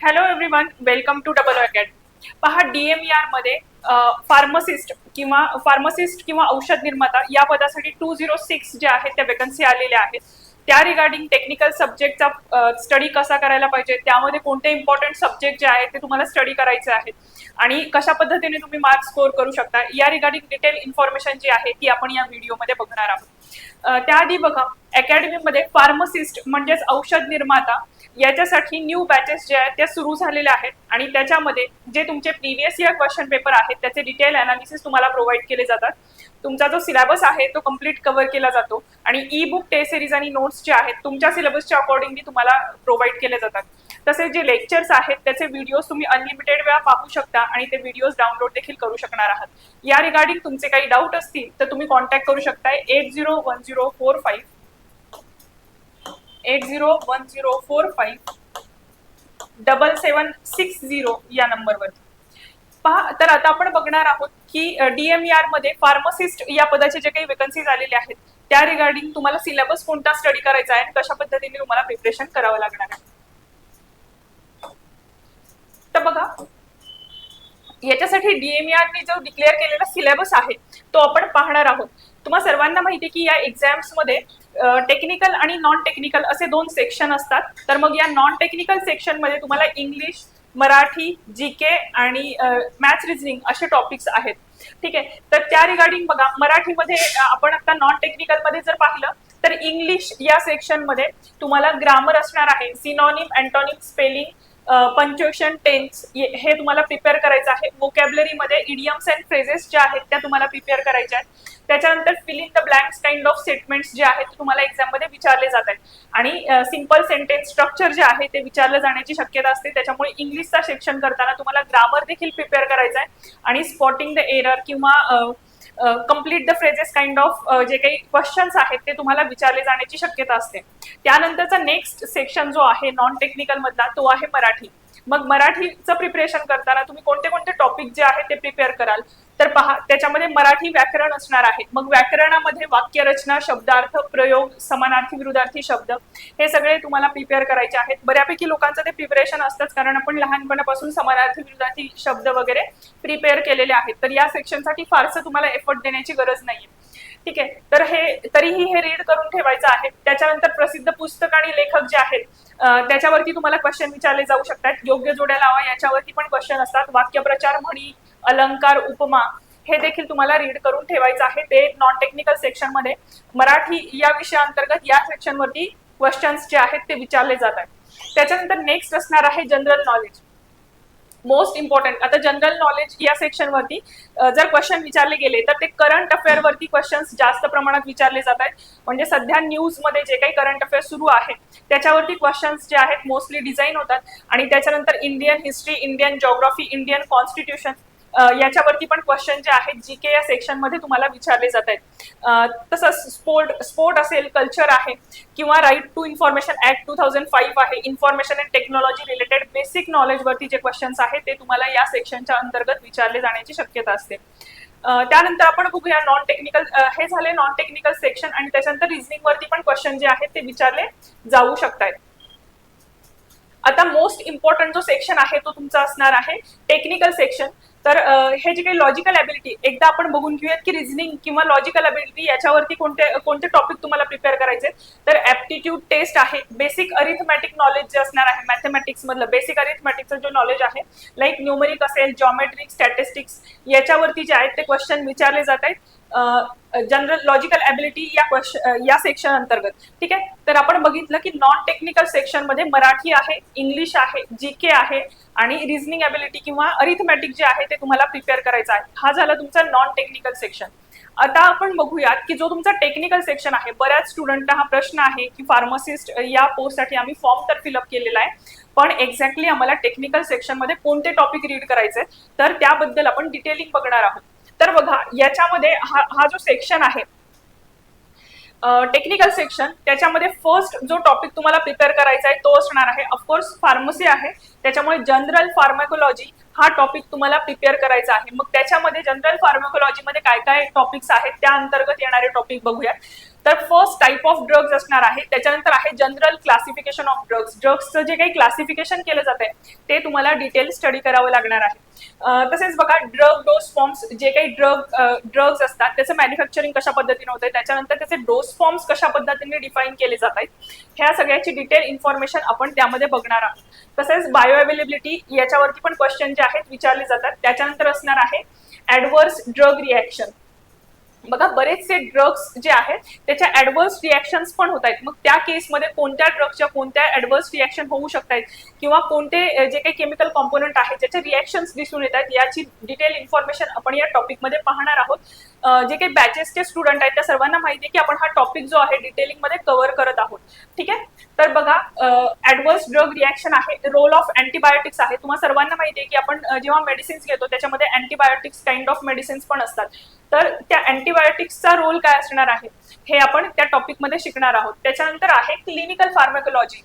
Hello everyone welcome to double academy पहा डीएमईआरमध्ये pharmacist किंवा फार्मसिस्ट किंवा औषध निर्माता या पदासाठी टू झिरो सिक्स जे आहेत त्या वेकन्सी आलेल्या आहेत. त्या रिगार्डिंग टेक्निकल सब्जेक्टचा स्टडी कसा करायला पाहिजे त्यामध्ये कोणते इम्पॉर्टंट सब्जेक्ट जे आहेत ते तुम्हाला स्टडी करायचे आहेत. आणि कशा पद्धतीने तुम्ही मार्क्स स्कोर करू शकता या रिगार्डिंग डिटेल इन्फॉर्मेशन जी आहे ती आपण या व्हिडिओमध्ये बघणार आहोत. त्याआधी बघा अकॅडमीमध्ये फार्मसिस्ट म्हणजेच औषध निर्माता याच्यासाठी न्यू बॅचेस जे आहेत त्या सुरू झालेल्या आहेत. आणि त्याच्यामध्ये जे तुमचे प्रिव्हियस इयर क्वेश्चन पेपर आहेत त्याचे डिटेल अनालिसिस तुम्हाला प्रोव्हाइड केले जातात. तुमचा जो सिलेबस आहे तो कंप्लीट कव्हर केला जातो. आणि ई बुक टेस्ट सिरीज आणि नोट्स जे आहेत तुमच्या सिलेबसच्या अकॉर्डिंगली तुम्हाला प्रोव्हाइड केले जातात. तसेच जे लेक्चर्स आहेत त्याचे व्हिडिओज तुम्ही अनलिमिटेड वेळा पाहू शकता आणि ते व्हिडिओज डाउनलोड देखील करू शकणार आहात. या रिगार्डिंग तुमचे काही डाऊट असतील तर तुम्ही कॉन्टॅक्ट करू शकताय. Eight zero one zero four five eight zero one zero four five double seven six zero या नंबरवरती. पहा तर आता आपण बघणार आहोत की डीएमईआरमध्ये फार्मसिस्ट या पदाचे जे काही वेकन्सीज आलेले आहेत त्या रिगार्डिंग तुम्हाला सिलेबस कोणता स्टडी करायचा आहे आणि कशा पद्धतीने तुम्हाला प्रिपरेशन करावं लागणार आहे. तर बघा याच्यासाठी डीएमईआरने जो डिक्लेअर केलेला सिलेबस आहे तो आपण पाहणार आहोत. तुम्हाला सर्वांना माहिती की या एक्झाम्समध्ये टेक्निकल आणि नॉन टेक्निकल असे दोन सेक्शन असतात. तर मग या नॉन टेक्निकल सेक्शनमध्ये तुम्हाला इंग्लिश मराठी जी के आणि मॅथ्स रिझनिंग असे टॉपिक्स आहेत. ठीक आहे? तर त्या रिगार्डिंग बघा मराठीमध्ये आपण आता नॉन टेक्निकलमध्ये जर पाहिलं तर इंग्लिश या सेक्शनमध्ये तुम्हाला ग्रामर असणार आहे. Synonym antonym spelling punctuation tense हे तुम्हाला प्रिपेअर करायचं आहे. Vocabulary मध्ये इडियम्स अँड फ्रेजेस ज्या आहेत त्या तुम्हाला प्रिपेअर करायच्या आहेत. त्याच्यानंतर fill in the blanks kind of statements जे आहेत ते तुम्हाला एक्झाममध्ये विचारले जात आहेत. आणि सिंपल सेंटेन्स स्ट्रक्चर जे आहे ते विचारलं जाण्याची शक्यता असते. त्याच्यामुळे इंग्लिशचा सेक्शन करताना तुम्हाला ग्रामर देखील प्रिपेअर करायचं आहे. आणि स्पॉटिंग द एरर किंवा complete the phrases kind of जे काही क्वेश्चन्स आहेत ते तुम्हाला विचारले जाण्याची शक्यता असते. त्यानंतरचा नेक्स्ट सेक्शन जो आहे नॉन टेक्निकल मधला तो आहे मराठी. मग मराठीचं प्रिपरेशन करताना तुम्ही कोणते कोणते टॉपिक जे आहेत ते प्रिपेअर कराल तर पहा त्याच्यामध्ये मराठी व्याकरण असणार आहे. मग व्याकरणामध्ये वाक्यरचना शब्दार्थ प्रयोग समानार्थी विरुद्धार्थी शब्द हे सगळे तुम्हाला प्रिपेअर करायचे आहेत. बऱ्यापैकी लोकांचं ते प्रिपरेशन असतंच कारण आपण लहानपणापासून समानार्थी विरुद्धार्थी शब्द वगैरे प्रिपेअर केलेले आहेत. तर या सेक्शनसाठी फारसं तुम्हाला एफर्ट देण्याची गरज नाहीये. ठीक आहे. तर हे तरीही हे रीड करून ठेवायचं आहे. त्याच्यानंतर प्रसिद्ध पुस्तक आणि लेखक जे आहेत त्याच्यावरती तुम्हाला क्वेश्चन विचारले जाऊ शकतात. योग्य जोड्या लावा याच्यावरती पण क्वेश्चन असतात. वाक्यप्रचार म्हणी अलंकार उपमा हे देखील तुम्हाला रीड करून ठेवायचं आहे. ते नॉन टेक्निकल सेक्शनमध्ये. मराठी या विषयाअंतर्गत या सेक्शन वरती क्वेश्चन्स जे आहेत ते विचारले जात आहेत. त्याच्यानंतर नेक्स्ट असणार आहे जनरल नॉलेज मोस्ट इम्पॉर्टंट आता जनरल नॉलेज या सेक्शन वरती जर क्वेश्चन विचारले गेले तर ते करंट अफेअर वरती क्वेश्चन्स जास्त प्रमाणात विचारले जात आहेत. म्हणजे सध्या न्यूजमध्ये जे काही करंट अफेअर सुरू आहे त्याच्यावरती क्वेश्चन्स जे आहेत मोस्टली डिझाईन होतात. आणि त्याच्यानंतर Indian history Indian geography Indian constitution याच्यावरती पण क्वेश्चन जे आहेत जी के या सेक्शनमध्ये तुम्हाला विचारले जात आहेत. तसंच स्पोर्ट स्पोर्ट असेल कल्चर आहे किंवा right to information act two thousand five आहे information and technology related basic knowledge वरती जे क्वेश्चन्स आहेत ते तुम्हाला या सेक्शनच्या अंतर्गत विचारले जाण्याची शक्यता असते. त्यानंतर आपण बघूया नॉन टेक्निकल हे झाले नॉन टेक्निकल सेक्शन आणि त्याच्यानंतर रिझनिंग वरती पण क्वेश्चन जे आहेत ते विचारले जाऊ शकतात आता मोस्ट इम्पॉर्टंट जो सेक्शन आहे तो तुमचा असणार आहे टेक्निकल सेक्शन तर हे जे काही लॉजिकल ॲबिलिटी एकदा आपण बघून घेऊयात की रिझनिंग किंवा लॉजिकल ॲबिलिटी याच्यावरती कोणते कोणते टॉपिक तुम्हाला प्रिपेअर करायचे तर ऍप्टिट्यूड टेस्ट आहे बेसिक अरिथमॅटिक नॉलेज जे असणार आहे मॅथमॅटिक्स मधलं बेसिक अरिथमॅटिकचं जो नॉलेज आहे लाईक न्यूमरिक असेल जॉमेट्रिक स्टॅटिस्टिक्स याच्यावरती जे आहेत ते क्वेश्चन विचारले जात आहेत. जनरल लॉजिकल ॲबिलिटी या क्वेश्चन या सेक्शन अंतर्गत. ठीक आहे? तर आपण बघितलं की नॉन टेक्निकल सेक्शनमध्ये मराठी आहे इंग्लिश आहे जी के आहे आणि रिझनिंग ॲबिलिटी किंवा अरिथमॅटिक जे आहे ते तुम्हाला प्रिपेअर करायचं आहे. हा झाला तुमचा नॉन टेक्निकल सेक्शन आता आपण बघूयात की जो तुमचा टेक्निकल सेक्शन आहे बऱ्याच स्टुडंटला हा प्रश्न आहे की फार्मसिस्ट या पोस्टसाठी आम्ही फॉर्म तर फिलअप केलेला आहे. पण एक्झॅक्टली आम्हाला टेक्निकल सेक्शनमध्ये कोणते टॉपिक रीड करायचे तर त्याबद्दल आपण डिटेलिंग बघणार आहोत. तर बघा याच्यामध्ये हा हा जो सेक्शन आहे टेक्निकल सेक्शन त्याच्यामध्ये फर्स्ट जो टॉपिक तुम्हाला प्रिपेअर करायचा आहे तो असणार आहे. ऑफकोर्स फार्मसी आहे. त्याच्यामुळे जनरल फार्माकोलॉजी हा टॉपिक तुम्हाला प्रिपेअर करायचा आहे. मग त्याच्यामध्ये जनरल फार्मकोलॉजीमध्ये काय काय टॉपिक्स आहेत त्या अंतर्गत येणारे टॉपिक बघूया तर फर्स्ट टाईप ऑफ ड्रग्ज असणार आहे. त्याच्यानंतर आहे जनरल क्लासिफिकेशन ऑफ ड्रग्ज ड्रग्सचं जे काही क्लासिफिकेशन केलं जात आहे ते तुम्हाला डिटेल स्टडी करावं लागणार आहे. तसेच बघा ड्रग डोस फॉर्म्स जे काही ड्रग ड्रग्ज असतात त्याचं मॅन्युफॅक्चरिंग कशा पद्धतीने होतं त्याच्यानंतर त्याचे डोस फॉर्म्स कशा पद्धतीने डिफाईन केले जात आहेत ह्या सगळ्याची डिटेल इन्फॉर्मेशन आपण त्यामध्ये बघणार आहोत. तसेच बायो अवेलेबिलिटी याच्यावरती पण क्वेश्चन जे आहेत विचारले जातात. त्याच्यानंतर असणार आहे ऍडव्हर्स ड्रग रिॲक्शन बघा बरेचसे ड्रग्स जे आहेत त्याच्या ऍडव्हर्स रिॲक्शन्स पण होत आहेत. मग त्या केसमध्ये कोणत्या ड्रग्सच्या कोणत्या ऍडव्हर्स रिॲक्शन होऊ शकतात किंवा कोणते जे काही केमिकल कॉम्पोनंट आहेत ज्याचे रिॲक्शन्स दिसून येत आहेत याची डिटेल इन्फॉर्मेशन आपण या टॉपिकमध्ये पाहणार आहोत. जे काही बॅचेसचे स्टुडंट आहेत त्या सर्वांना माहिती आहे की आपण हा टॉपिक जो आहे डिटेलिंगमध्ये कव्हर करत आहोत. ठीक आहे? तर बघा ऍडव्हर्स ड्रग रिॲक्शन आहे रोल ऑफ अँटीबायोटिक्स आहे. तुम्हाला सर्वांना माहिती आहे की आपण जेव्हा मेडिसिन्स घेतो त्याच्यामध्ये अँटीबायोटिक्स काइंड ऑफ मेडिसिन्स पण असतात. तर त्या अँटीबायोटिक्सचा रोल काय असणार आहे? हे आपण त्या टॉपिकमध्ये शिकणार आहोत. त्याच्यानंतर आहे क्लिनिकल फार्मॅकोलॉजी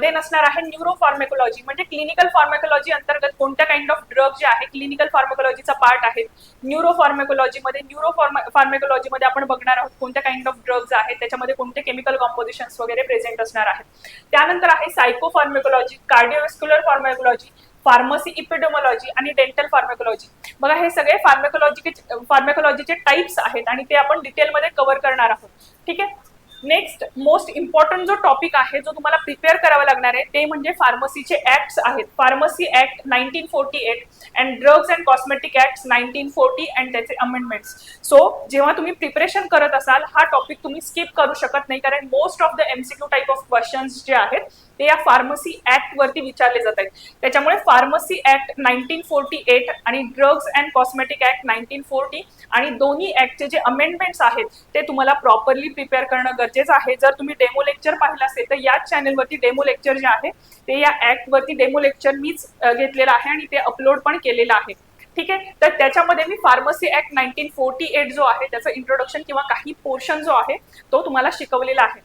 देन असणार आहे न्यूरो फार्मेकोलॉजी म्हणजे क्लिनिकल फार्मेकोलॉजी अंतर्गत कोणत्या काइंड ऑफ ड्रग जे आहे क्लिनिकल फार्मेकोलॉजीचा पार्ट आहे. न्यूरो फार्मॅकोलॉजीमध्ये न्यूरो फार्मॅकोलॉजीमध्ये आपण बघणार आहोत कोणत्या काइंड ऑफ ड्रग्ज आहेत त्याच्यामध्ये कोणते केमिकल कॉम्पोजिशन्स वगैरे प्रेझेंट असणार आहेत त्यानंतर आहे psycho pharmacology cardiovascular pharmacology pharmacy epidemiology आणि डेंटल फार्मेकोलॉजी बघा हे सगळे फार्मेकोलॉजी फार्मेकोलॉजीचे टाइप्स आहेत आणि ते आपण डिटेलमध्ये कव्हर करणार आहोत. ठीक आहे? नेक्स्ट मोस्ट इम्पॉर्टंट जो टॉपिक आहे जो तुम्हाला प्रिपेअर करावा लागणार आहे ते म्हणजे फार्मसीचे ऍक्ट्स आहेत. Pharmacy act nineteen forty eight and drugs and cosmetic act nineteen forty and त्याचे अमेंडमेंट्स सो जेव्हा तुम्ही प्रिपरेशन करत असाल हा टॉपिक तुम्ही स्किप करू शकत नाही कारण most of the MCQ type of questions जे आहेत ते या फार्मसी ऍक्ट वरती विचारले जात आहेत. त्याच्यामुळे pharmacy act nineteen forty eight आणि drugs and cosmetic act nineteen forty आणि दोन्ही ऍक्टचे जे अमेंडमेंट्स आहेत ते तुम्हाला प्रॉपरली प्रिपेअर करणं गरजेचं आहे. जर तुम्ही डेमो लेक्चर पाहिलं असेल तर याच चॅनलवरती डेमो लेक्चर जे आहे ते या ऍक्ट वरती डेमो लेक्चर मीच घेतलेलं आहे आणि ते अपलोड पण केलेलं आहे. ठीक आहे? तर त्याच्यामध्ये मी pharmacy act nineteen forty eight जो आहे त्याचं इंट्रोडक्शन किंवा काही पोर्शन जो आहे तो तुम्हाला शिकवलेला आहे.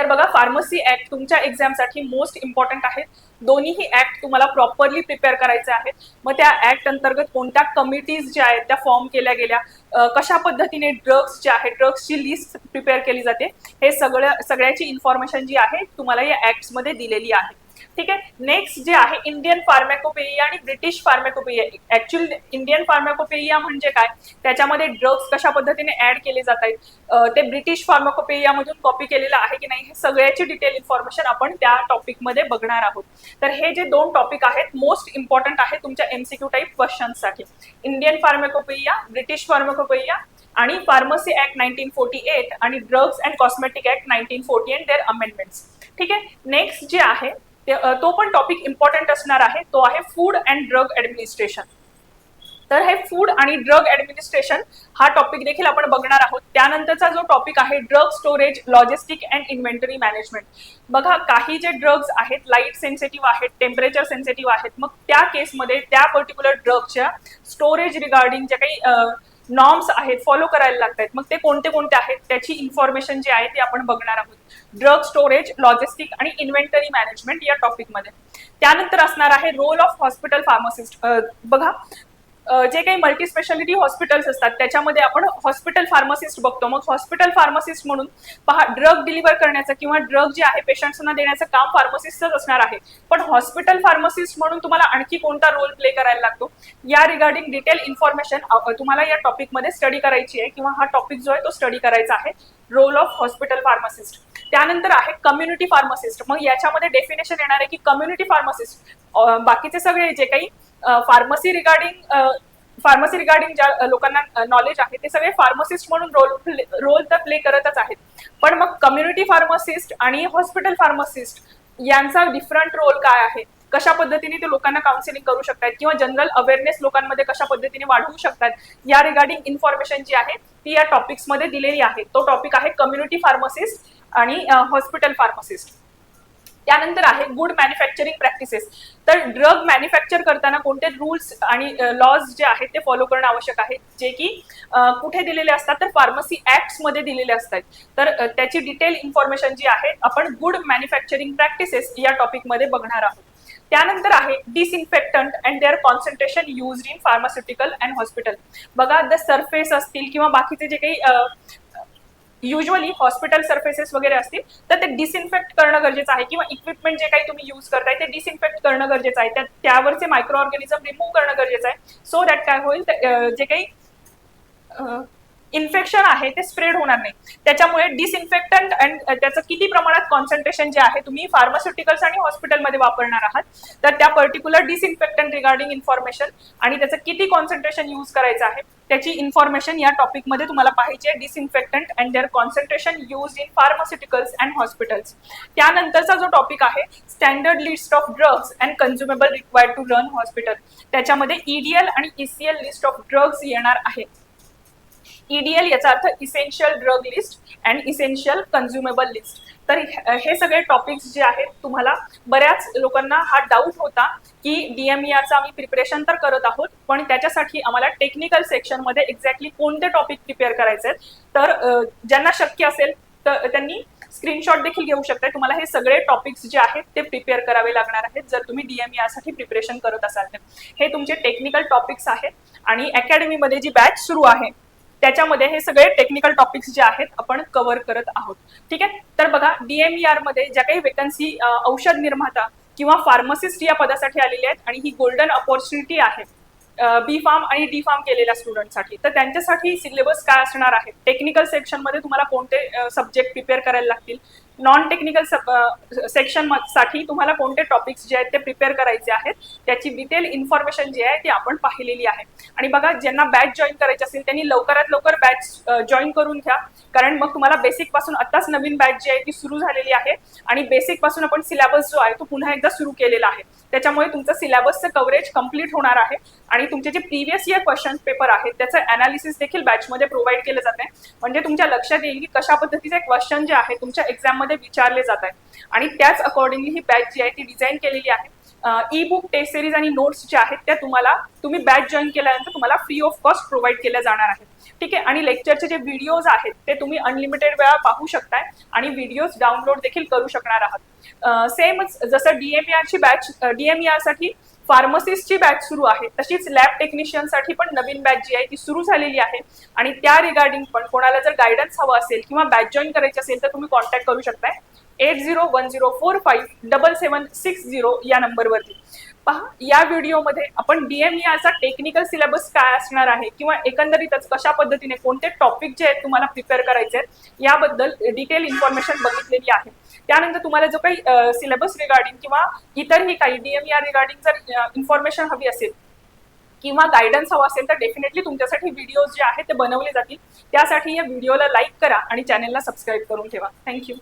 तर बघा फार्मसी ऍक्ट तुमच्या एक्झामसाठी मोस्ट इम्पॉर्टंट आहेत दोन्हीही ऍक्ट तुम्हाला प्रॉपरली प्रिपेअर करायचे आहेत. मग त्या ऍक्ट अंतर्गत कोणत्या कमिटीज ज्या आहेत त्या फॉर्म केल्या गेल्या कशा पद्धतीने ड्रग्स जे आहेत ड्रग्सची लिस्ट प्रिपेअर केली जाते हे सगळं सगळ्याची इन्फॉर्मेशन जी आहे तुम्हाला या ऍक्ट्समध्ये दिलेली आहे. ठीक आहे? नेक्स्ट जे आहे इंडियन फार्मॅकोपेइया आणि British pharmacopoeia actually Indian pharmacopoeia म्हणजे काय? त्याच्यामध्ये ड्रग्स कशा पद्धतीने ऍड केले जात आहेत? ते ब्रिटिश फार्मॅकोपेइया मधून कॉपी केलेलं आहे की नाही हे सगळ्याची डिटेल इन्फॉर्मेशन आपण त्या टॉपिकमध्ये बघणार आहोत. तर हे जे दोन टॉपिक आहेत मोस्ट इम्पॉर्टंट आहे तुमच्या एमसीक्यू टाईप क्वेश्चनसाठी इंडियन फार्मॅकोपेया ब्रिटिश फार्मॅकोपेइया आणि pharmacy act nineteen forty eight आणि drugs and cosmetic act nineteen forty eight their amendments ठीक आहे? नेक्स्ट जे आहे तो पण टॉपिक इम्पॉर्टंट असणार आहे. तो आहे फूड अँड ड्रग ऍडमिनिस्ट्रेशन तर हे फूड आणि ड्रग ऍडमिनिस्ट्रेशन हा टॉपिक देखील आपण बघणार आहोत. त्यानंतरचा जो टॉपिक आहे drug storage logistic and inventory management बघा काही जे ड्रग्ज आहेत लाइट सेन्सिटिव्ह आहेत टेम्परेचर सेन्सिटिव्ह आहेत मग त्या केसमध्ये त्या पर्टिक्युलर ड्रगच्या स्टोरेज रिगार्डिंग ज्या काही नॉर्म्स आहेत फॉलो करायला लागतात मग ते कोणते कोणते आहेत त्याची इन्फॉर्मेशन जी आहे ती आपण बघणार आहोत. ड्रग स्टोरेज लॉजिस्टिक आणि इन्व्हेंटरी मॅनेजमेंट या टॉपिकमध्ये. त्यानंतर असणार आहे रोल ऑफ हॉस्पिटल फार्मासिस्ट. बघा जे काही मल्टी स्पेशालिटी हॉस्पिटल्स असतात त्याच्यामध्ये आपण हॉस्पिटल फार्मासिस्ट बघतो. मग हॉस्पिटल फार्मासिस्ट म्हणून पहा ड्रग डिलिव्हर करण्याचं किंवा ड्रग जे आहे पेशंट्सना देण्याचं काम फार्मासिस्टच असणार आहे. पण हॉस्पिटल फार्मासिस्ट म्हणून तुम्हाला आणखी कोणता रोल प्ले करायला लागतो? या रिगार्डिंग डिटेल इन्फॉर्मेशन तुम्हाला या टॉपिकमध्ये स्टडी करायची आहे किंवा हा टॉपिक जो आहे तो स्टडी करायचा आहे. रोल ऑफ हॉस्पिटल फार्मासिस्ट त्यानंतर आहे कम्युनिटी फार्मासिस्ट मग याच्यामध्ये डेफिनेशन येणार आहे की कम्युनिटी फार्मासिस्ट बाकीचे सगळे जे काही फार्मसी रिगार्डिंग फार्मसी रिगार्डिंग ज्या लोकांना नॉलेज आहे ते सगळे फार्मसिस्ट म्हणून रोल रोल तर प्ले करतच आहेत. पण मग कम्युनिटी फार्मसिस्ट आणि हॉस्पिटल फार्मसिस्ट यांचा डिफरंट रोल काय आहे? कशा पद्धतीने ते लोकांना काउन्सिलिंग करू शकतात किंवा जनरल अवेअरनेस लोकांमध्ये कशा पद्धतीने वाढवू शकतात या रिगार्डिंग इन्फॉर्मेशन जी आहे ती या टॉपिक्समध्ये दिलेली आहे. तो टॉपिक आहे कम्युनिटी फार्मसिस्ट आणि हॉस्पिटल फार्मसिस्ट त्यानंतर आहे गुड मॅन्युफॅक्चरिंग प्रॅक्टिसेस तर ड्रग मॅन्युफॅक्चर करताना कोणते रूल्स आणि लॉज जे आहेत ते फॉलो करणं आवश्यक आहे. जे की कुठे दिलेले असतात तर फार्मसी मध्ये दिलेले असतात. तर त्याची डिटेल इन्फॉर्मेशन जी आहे आपण गुड मॅन्युफॅक्चरिंग प्रॅक्टिसेस या टॉपिकमध्ये बघणार आहोत. त्यानंतर आहे disinfectant and their concentration use in pharmaceutical and hospital बघा द सरफेस असतील किंवा बाकीचे जे काही युजली हॉस्पिटल सर्फेसेस वगैरे असतील तर ते डिसइन्फेक्ट करणं गरजेचं आहे किंवा इक्विपमेंट जे काही तुम्ही यूज करताय ते डिसइन्फेक्ट करणं गरजेचं आहे. त्या त्यावरचे मायक्रो ऑर्गॅनिझम रिमूव्ह करणं गरजेचं आहे. सो दॅट काय होईल जे काही इन्फेक्शन आहे ते स्प्रेड होणार नाही. त्याच्यामुळे डिसइन्फेक्टंट अँड त्याचं किती प्रमाणात कॉन्सन्ट्रेशन जे आहे तुम्ही फार्मास्युटिकल्स आणि हॉस्पिटलमध्ये वापरणार आहात. तर त्या पर्टिक्युलर डिसइन्फेक्टंट रिगार्डिंग इन्फॉर्मेशन आणि त्याचं किती कॉन्सन्ट्रेशन यूज करायचं आहे त्याची इन्फॉर्मेशन या टॉपिकमध्ये तुम्हाला पाहिजे disinfectant and their concentration use in pharmaceuticals and hospitals त्यानंतरचा जो टॉपिक आहे standard list of drugs and consumable required to run hospital त्याच्यामध्ये ईडीएल आणि ईसीएल लिस्ट ऑफ ड्रग्स येणार आहेत ईडीएल याचा अर्थ essential drug list and essential consumable list तर हे सगळे टॉपिक्स जे आहेत तुम्हाला बऱ्याच लोकांना हा डाऊट होता की डीएमईआरचं आम्ही प्रिपरेशन तर करत आहोत पण त्याच्यासाठी आम्हाला टेक्निकल सेक्शनमध्ये एक्झॅक्टली कोणते टॉपिक प्रिपेअर करायचे आहेत. तर ज्यांना शक्य असेल तर त्यांनी स्क्रीनशॉट देखील घेऊ शकताय. तुम्हाला हे सगळे टॉपिक्स जे आहेत ते प्रिपेअर करावे लागणार आहेत जर तुम्ही डीएमईआरसाठी प्रिपरेशन करत असाल तर. हे तुमचे टेक्निकल टॉपिक्स आहेत आणि अकॅडमीमध्ये जी बॅच सुरू आहे त्याच्यामध्ये हे सगळे टेक्निकल टॉपिक्स जे आहेत आपण कव्हर करत आहोत. ठीक आहे? तर बघा डीएमईआरमध्ये ज्या काही वेकन्सी औषध निर्माता किंवा फार्मसिस्ट या पदासाठी आलेले आहेत आणि ही गोल्डन अपॉर्च्युनिटी आहे बी फार्म आणि डी फार्म केलेल्या स्टुडंटसाठी तर त्यांच्यासाठी सिलेबस काय असणार आहे? टेक्निकल सेक्शनमध्ये तुम्हाला कोणते सब्जेक्ट प्रिपेअर करायला लागतील? नॉन टेक्निकल सेक्शनसाठी तुम्हाला कोणते टॉपिक्स जे आहेत ते प्रिपेअर करायचे आहेत त्याची डिटेल इन्फॉर्मेशन जी आहे ती आपण पाहिलेली आहे. आणि बघा ज्यांना बॅच जॉईन करायची असेल त्यांनी लवकरात लवकर बॅच जॉईन uh, करून घ्या. कारण मग तुम्हाला बेसिकपासून आताच नवीन बॅच जी आहे ती सुरू झालेली आहे. आणि बेसिकपासून आपण सिलेबस जो आहे तो पुन्हा एकदा सुरू केलेला आहे. त्याच्यामुळे तुमचं सिलेबसचं कव्हरेज कंप्लीट होणार आहे. आणि तुमचे जे प्रिव्हियस इयर क्वेश्चन पेपर आहेत त्याचं अनालिसिस देखील बॅचमध्ये प्रोव्हाइड केलं जाते म्हणजे तुमच्या लक्षात येईल की कशा पद्धतीचे क्वेश्चन जे आहे तुमच्या एक्झाममध्ये विचारले जात आहे. आणि त्याच अकॉर्डिंगली ही बॅच जी आहे ती डिझाईन केलेली आहे. ई बुक टेस्ट सिरीज आणि नोट्स ज्या आहेत त्या तुम्हाला तुम्ही बॅच जॉईन केल्यानंतर तुम्हाला फ्री ऑफ कॉस्ट प्रोव्हाइड केल्या जाणार आहेत. ठीक आहे? आणि लेक्चरचे जे व्हिडिओज आहेत ते तुम्ही अनलिमिटेड वेळा पाहू शकताय आणि व्हिडिओज डाउनलोड देखील करू शकणार आहात. सेमच जसं डीएमईआरची बॅच डीएमईआरसाठी फार्मसिस्टची बॅच सुरू आहे. तशीच लॅब टेक्निशियनसाठी पण नवीन बॅच जी आहे ती सुरू झालेली आहे. आणि त्या रिगार्डिंग पण कोणाला जर गायडन्स हवं असेल किंवा बॅच जॉईन करायची असेल तर तुम्ही कॉन्टॅक्ट करू शकताय. Eight zero one zero four five double seven six zero या नंबरवरती पहा या व्हिडिओमध्ये आपण डीएमईआरचा टेक्निकल सिलेबस काय असणार आहे किंवा एकंदरीतच कशा पद्धतीने कोणते टॉपिक जे आहेत तुम्हाला प्रिपेअर करायचे आहेत याबद्दल डिटेल इन्फॉर्मेशन बघितलेली आहे. त्यानंतर तुम्हाला जो काही सिलेबस रिगार्डिंग किंवा इतरही काही डीएमईआर रिगार्डिंग जर इन्फॉर्मेशन हवी असेल किंवा गायडन्स हवा असेल तर डेफिनेटली तुमच्यासाठी व्हिडिओज जे आहेत ते बनवले जातील. त्यासाठी या व्हिडिओला लाईक करा आणि चॅनेलला सबस्क्राईब करून ठेवा. थँक्यू